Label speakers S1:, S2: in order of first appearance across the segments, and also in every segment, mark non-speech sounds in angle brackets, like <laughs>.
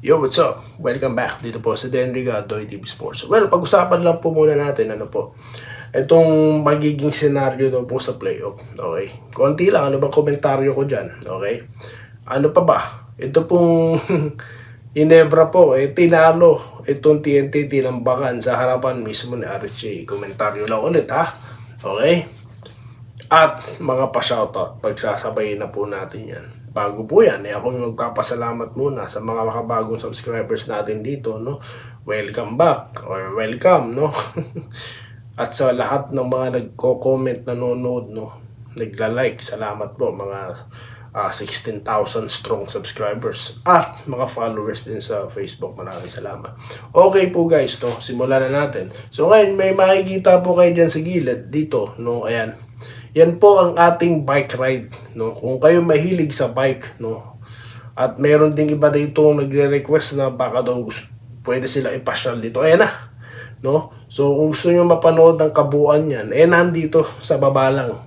S1: Yo, what's up? Welcome back. Dito po si Dan Rigadoy TV Sports. Well, pag-usapan lang po muna natin, ano po, itong magiging senaryo daw po sa playoff. Okay? Konti lang, ano ba komentaryo ko dyan? Okay? Ano pa ba? Ito pong <laughs> Inebra po, eh, tinalo itong TNT tinambakan sa harapan mismo ni RJ. Komentaryo lang ulit, ha? Okay? At mga pa-shoutout, pagsasabayin na po natin yan. Bago po yan, eh, ako yung magpapasalamat muna sa mga makabagong subscribers natin dito, no? Welcome back, or welcome, no? <laughs> At sa lahat ng mga nagko-comment, nanonood, no? Nagla-like, salamat po, mga ah, 16,000 strong subscribers at mga followers din sa Facebook. Maraming salamat. Okay po guys, no? Simulan na natin. So ngayon, may makikita po kayo dyan sa gilid, dito, no? Ayan. Yan po ang ating bike ride, no? Kung kayo mahilig sa bike, no? At meron ding iba dito nagre-request na baka daw pwede sila ipasyal dito. Ayan na, no? So kung gusto niyo mapanood ng kabuuan yan, eh nandito sa baba lang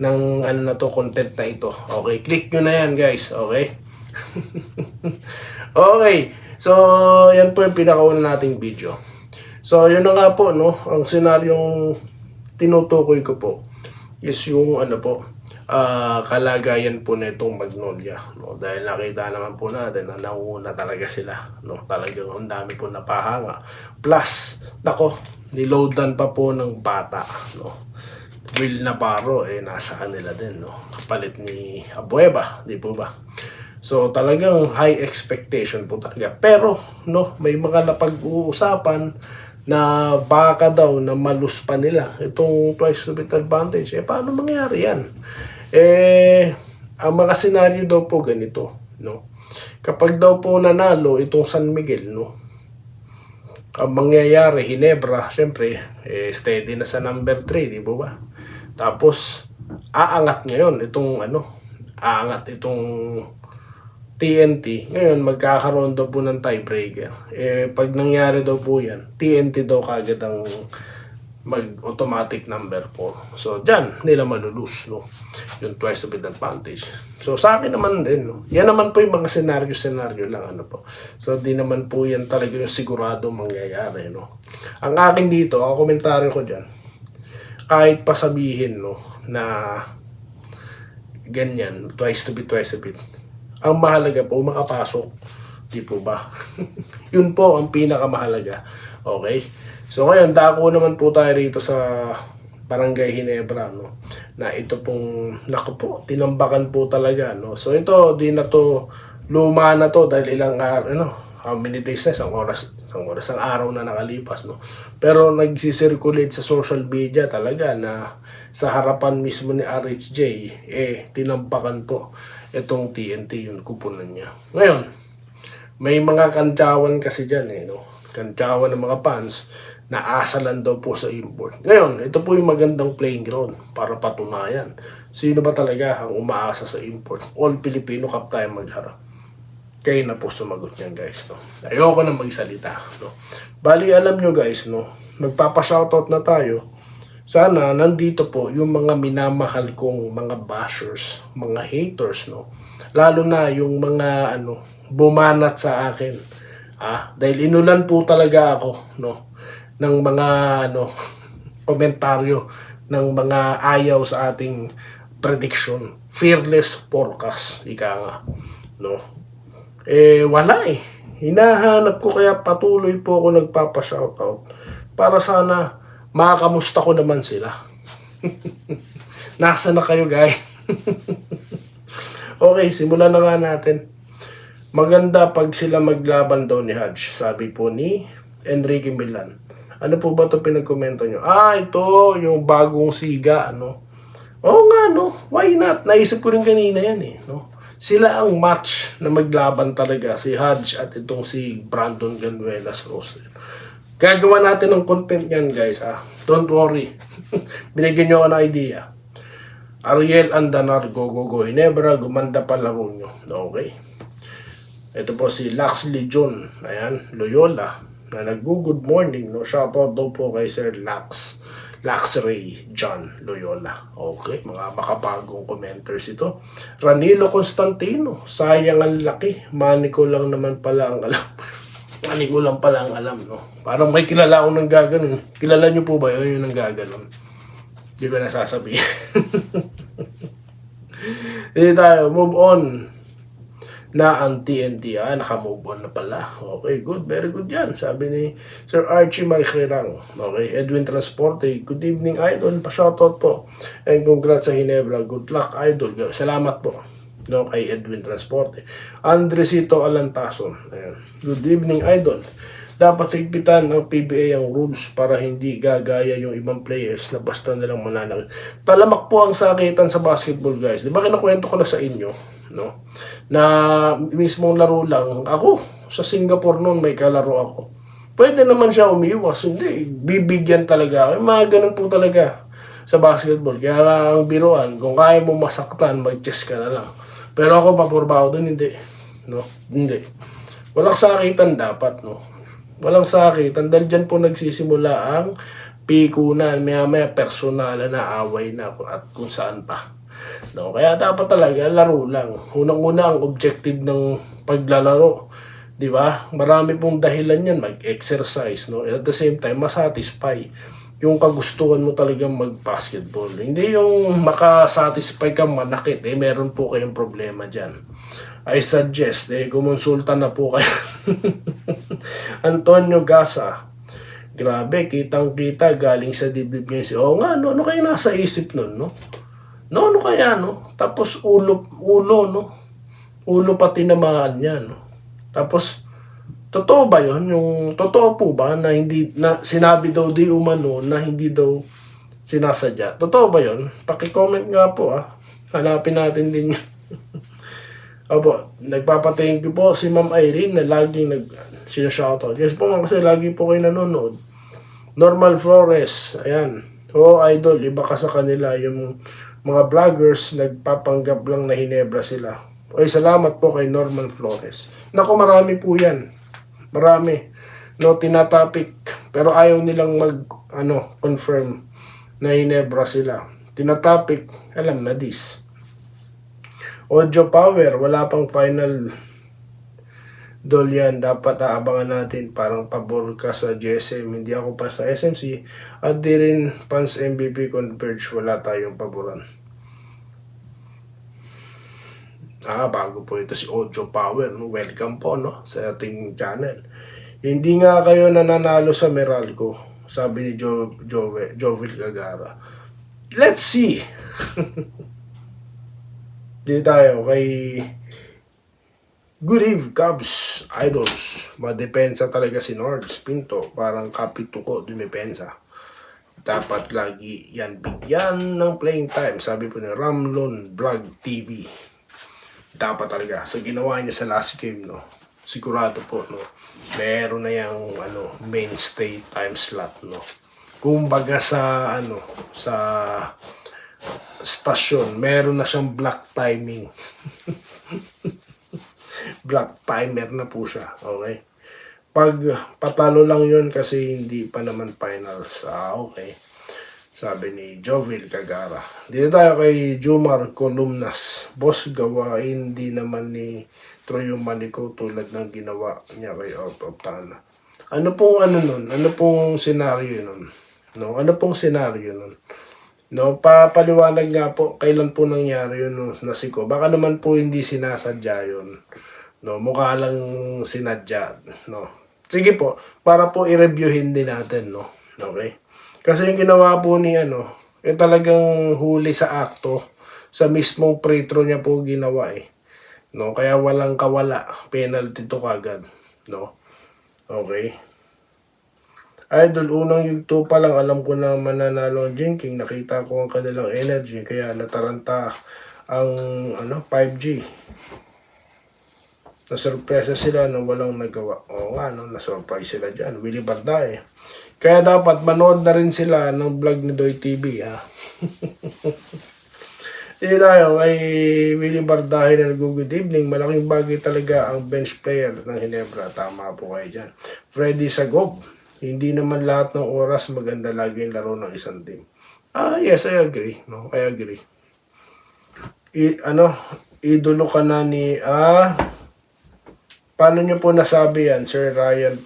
S1: ng ano na to, content na ito. Okay, click nyo na yan guys, okay? <laughs> okay, so yan po yung pinakauna nating video. So yun na nga po, no? Ang senaryong tinutukoy ko po is yung ano po, ah kalagayan po nitong Magnolia. No? Dahil nakita naman po natin na nauna talaga sila. No? Talagang ang dami po napahanga. Plus, nako, niloadan pa po ng bata. No? Will Navarro, eh, nasa kanila din. No? Kapalit ni Abueva, di po ba? So talagang high expectation po talaga. Pero no, may mga napag-uusapan na baka daw na malus pa nila itong twice to beat advantage. Eh paano mangyari yan? Eh ang mga senaryo daw po ganito, no. Kapag daw po nanalo itong San Miguel, no. Ang mangyayari, Hinebra, syempre, eh, steady na sa number 3, di ba ba? Tapos, aangat ngayon itong ano, aangat itong TNT. Ngayon, magkakaroon daw po ng tiebreaker. Eh, pag nangyari daw po yan, TNT daw kagad ang mag-automatic number 4. So, dyan, nila malulus, no? Yung twice the advantage. So, sa akin naman din, no? Yan naman po yung mga senaryo-senaryo lang, ano po. So, di naman po yan talaga yung sigurado mangyayari, no? Ang akin dito, ang komentaryo ko dyan, kahit pa sabihin, no, na ganyan, twice to be twice a bit. Ang mahalaga po, makapasok. Di po ba? <laughs> Yun po ang pinakamahalaga. Okay? So ngayon, dako naman po tayo rito sa Barangay Hinebra, no? Na ito pong, naku po, tinambakan po talaga, no? So ito, di na to, luma na to dahil ilang araw, ano, how many days na, isang oras, isang oras, isang araw na nakalipas, no? Pero nagsisirculate sa social media talaga na sa harapan mismo ni RHJ, eh, tinampakan po itong TNT yung kupunan niya. Ngayon, may mga kantsawan kasi dyan, eh, no? Kantsawan ng mga fans na asa lang daw po sa import. Ngayon, ito po yung magandang playing ground para patunayan. Sino ba talaga ang umaasa sa import? All Filipino cup tayo magharap kayo na po sumagot niyan guys no. Ayoko na magsalita no. Bali alam nyo guys no, magpapa-shoutout na tayo. Sana nandito po yung mga minamahal kong mga bashers, mga haters no. Lalo na yung mga ano bumanat sa akin. Ah, dahil inulan po talaga ako no ng mga ano <laughs> komentaryo ng mga ayaw sa ating prediction. Fearless forecast, ika nga. No? Eh, wala eh. Hinahanap ko kaya patuloy po ako nagpapa-shoutout para sana makakamusta ko naman sila. <laughs> Nasa na kayo guys? <laughs> okay, simulan na nga natin. Maganda pag sila maglaban daw ni Hodge, sabi po ni Enrique Milan. Ano po ba ito pinagkomento nyo? Ah, ito, yung bagong siga, ano? Oo nga, no? Why not? Naisip ko rin kanina yan, eh, no? Sila ang match na maglaban talaga, si Hodge at itong si Brandon Ganuelas Rose. Gagawa natin ng content yan, guys, ah. Don't worry. <laughs> Binigyan nyo ako ng idea. Ariel Andanar, go, go, go. Hinebra, gumanda pa laro nyo. Okay. Ito po si Laxley John. Ayan, Loyola. Na nag-good morning. No? Shoutout daw po kay Sir Lax. Laxray John Loyola. Okay, mga makabagong commenters ito. Ranilo Constantino, sayang ang laki. Mani ko lang naman pala ang alam. Mani ko lang pala ang alam, no? Parang may kilala ako ng gaganon. Kilala niyo po ba yun, yung nang gaganon? Hindi ko nasasabihin. <laughs> Hindi tayo, move on na ang TNT. Ah, naka-move on na pala. Okay, good. Very good yan. Sabi ni Sir Archie Marquerang. Okay, Edwin Transporte. Good evening, Idol. Pa-shoutout po. And congrats sa Hinebra. Good luck, Idol. Salamat po. No, kay Edwin Transporte. Andresito Alantason. Ayan. Good evening, Idol. Dapat higpitan ng PBA ang rules para hindi gagaya yung ibang players na basta nilang mananakit. Talamak po ang sakitan sa basketball, guys. Di ba kinakwento ko na sa inyo, no? Na mismong laro lang. Ako, sa Singapore noon may kalaro ako. Pwede naman siya umiwas. Hindi, bibigyan talaga. Ay, mga ganun po talaga sa basketball. Kaya ang biruan, kung kaya mo masaktan, mag-chess ka na lang. Pero ako, pabor ba ako dun? Hindi. No? Hindi. Walang sakitan dapat, no? Walang sakitan. Dahil dyan po nagsisimula ang pikunan, maya-maya personal na away na at kung saan pa. No, kaya dapat talaga laro lang. Unang-una ang objective ng paglalaro, 'di ba? Marami pong dahilan 'yan, mag-exercise, no? And at the same time, masatisfy yung kagustuhan mo talagang mag-basketball. Hindi yung makasatisfy ka manakit, eh meron po kayong problema diyan. I suggest, eh, kumonsulta na po kayo. <laughs> Antonio Gasa. Grabe, kitang-kita galing sa dibdib niya si Oo nga, no, ano kaya nasa isip nun, no? No, ano kaya, no? Tapos ulo, ulo, no? Ulo pati namaan niya, no? Tapos, totoo ba yon Yung, totoo po ba na hindi, na sinabi daw di umano na hindi daw sinasadya? Totoo ba yon Paki-comment nga po, ah. Hanapin natin din yun. <laughs> Opo, nagpapathank you po si Ma'am Irene na laging nag sinashoutout. Yes po nga kasi lagi po kayo nanonood. Normal Flores, ayan. Oo, idol, iba ka sa kanila. Yung mga vloggers, nagpapanggap lang na Hinebra sila. Oy, salamat po kay Norman Flores. Naku, marami po yan. Marami. No, tinatopic. Pero ayaw nilang mag, ano, confirm na Hinebra sila. Tinatopic, alam na this. Audio power, wala pang final dol. Dapat aabangan natin parang pabor ka sa GSM. Hindi ako pa sa SMC. At di rin fans MVP Converge, wala tayong paboran. Ah, bago po ito si Audio Power. No? Welcome po no? sa ating channel. Hindi nga kayo nananalo sa Meralco, sabi ni jo Jove, Jovel Gagara. Let's see. <laughs> Dito tayo kay Good Eve, Cubs, Idols. Madepensa talaga si Nords Pinto. Parang kapituko dumepensa. Dapat lagi yan bigyan ng playing time. Sabi po ni Ramlon Vlog TV. Dapat talaga. Sa ginawa niya sa last game, no? Sigurado po, no? Meron na yung, ano, mainstay time slot, no? Kumbaga sa, ano, sa stasyon, meron na siyang black timing. <laughs> black timer na po siya. Okay? Pag patalo lang yun kasi hindi pa naman finals. Ah, okay. Sabi ni Jovil Cagara. Dito tayo kay Jumar Columnas. Boss, gawain di naman ni Troyo Manico tulad ng ginawa niya kay Out of Tana. Ano pong ano nun? Ano pong senaryo nun? No? Ano pong senaryo nun? No, papaliwanag nga po kailan po nangyari yun no, na si ko. Baka naman po hindi sinasadya yun. No, mukha lang sinadya, no. Sige po, para po i-reviewin din natin, no. Okay? Kasi yung ginawa po ni ano, eh talagang huli sa akto sa mismong free throw niya po ginawa eh. No, kaya walang kawala, penalty to kagad, no. Okay? Idol, unang yugto pa lang alam ko na mananalo ang Jinking. Nakita ko ang kanilang energy kaya nataranta ang ano 5G. Nasurpresa sila na walang nagawa. Oo nga, no, nasurprise sila dyan. Willie Bardae. Kaya dapat manood na rin sila ng vlog ni Doy TV, ha. Dito tayo kay Willie Bardahe na nag-good evening. Malaking bagay talaga ang bench player ng Hinebra. Tama po kayo dyan. Freddy Sagob. Hindi naman lahat ng oras maganda lagi yung laro ng isang team. Ah, yes, I agree. No, I agree. I, ano, idolo ka na ni, ah, paano nyo po nasabi yan, Sir Ryan,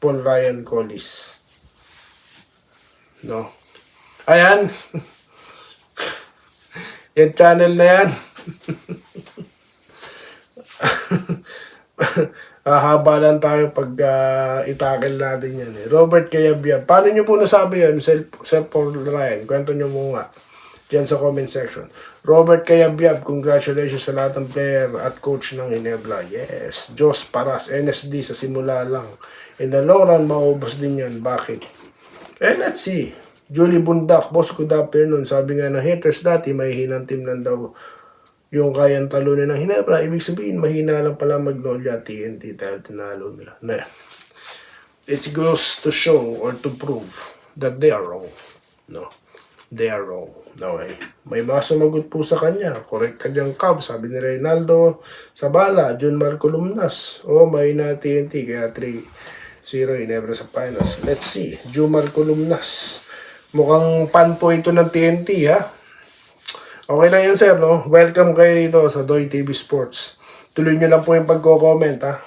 S1: Paul Ryan Collis? No. Ayan. <laughs> yung channel na yan. <laughs> Hahaba lang tayo pag uh, itakil natin yan. Eh. Robert Kayabyab. Paano nyo po nasabi yan, Sir, Sir Paul Ryan? Kwento nyo muna dyan sa comment section. Robert Kayabyab, congratulations sa lahat ng player at coach ng Hinebra. Yes. Jos Paras, NSD sa simula lang. In the long run, maubos din yan. Bakit? Eh, let's see. Julie Bundak, boss, good afternoon. Sabi nga ng haters dati, may hinang team lang daw yung kayang talunin ng Hinebra. Ibig sabihin, mahina lang pala Magnolia TNT dahil tinalo nila. Na, it goes to show or to prove that they are wrong. No. They are wrong. No way. May mga sumagot po sa kanya. Correct ka dyan, Cub. Sabi ni Reynaldo Sabala, John Marco Lumnas. Oh, may na TNT. Kaya 3-0 Hinebra sa finals. Let's see. John Marco Lumnas. Mukhang pan po ito ng TNT, ha? Okay lang yan, sir, no? Welcome kayo dito sa Doy TV Sports. Tuloy nyo lang po yung pagko-comment, ha?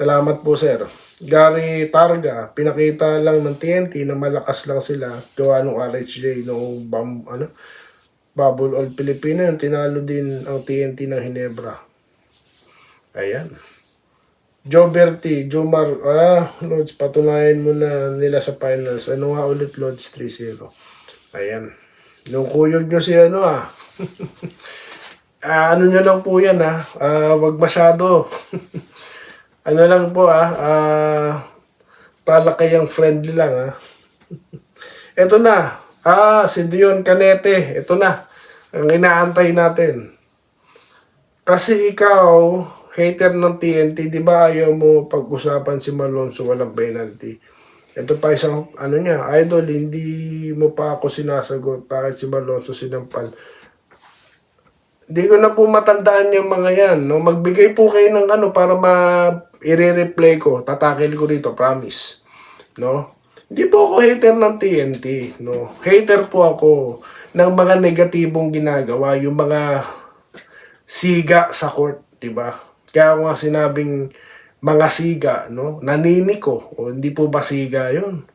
S1: Salamat po, sir. Gary Targa, pinakita lang ng TNT na malakas lang sila. Gawa nung RHJ, nung bam, ano, Bubble All Filipino, yung tinalo din ang TNT ng Hinebra. Ayan. Joe Berti, Joe Mar, ah, Lods, patunayan mo na nila sa finals. Ano nga ulit, Lods, 3-0. Ayan. Nung kuyog nyo si ano ah. <laughs> Ah, ano nyo lang po yan ah. Ah, wag masyado. <laughs> ano lang po ah. Ah, talakayang friendly lang ah. <laughs> Ito na. Ah, si Dion Canete. Ito na. Ang inaantay natin. Kasi ikaw, hater ng TNT, di ba ayaw mo pag-usapan si Malonzo walang penalty? Ito pa isang, ano niya, idol, hindi mo pa ako sinasagot. Bakit si Malonzo sinampal? Hindi ko na po matandaan yung mga yan. No? Magbigay po kayo ng ano para ma i-replay ko. Tatakil ko dito, promise. No? Hindi po ako hater ng TNT. No? Hater po ako ng mga negatibong ginagawa. Yung mga siga sa court. Diba? Kaya ako nga sinabing mga siga, no? Naniniko. O hindi po ba siga yun?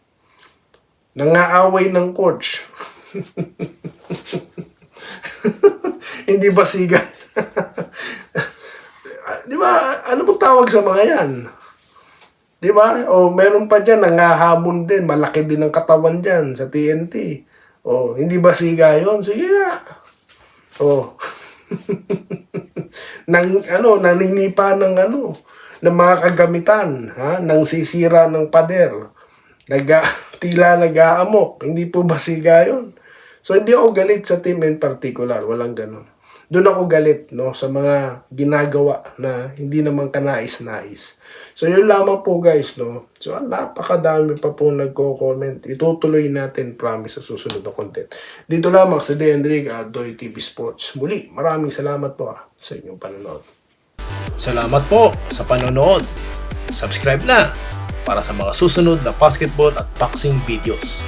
S1: Nangaaway ng coach. <laughs> hindi ba siga? <laughs> Di ba? Ano pong tawag sa mga yan? Di ba? O meron pa dyan, nangahamon din. Malaki din ang katawan dyan sa TNT. O, hindi ba siga yun? Sige nga. O. <laughs> nang ano, naninipa ng ano, ng mga kagamitan, ha? Nang sisira ng pader. Naga, <laughs> tila nag-aamok. Hindi po ba siga yun? So, hindi ako galit sa team in particular. Walang ganun. Doon ako galit, no? Sa mga ginagawa na hindi naman kanais-nais. So, yun lamang po, guys, no? So, napakadami pa po nagko-comment. Itutuloy natin, promise, sa susunod na content. Dito lamang sa De Enrique at Doy TV Sports. Muli, maraming salamat po ah, sa inyong panonood.
S2: Salamat po sa panonood. Subscribe na para sa mga susunod na basketball at boxing videos.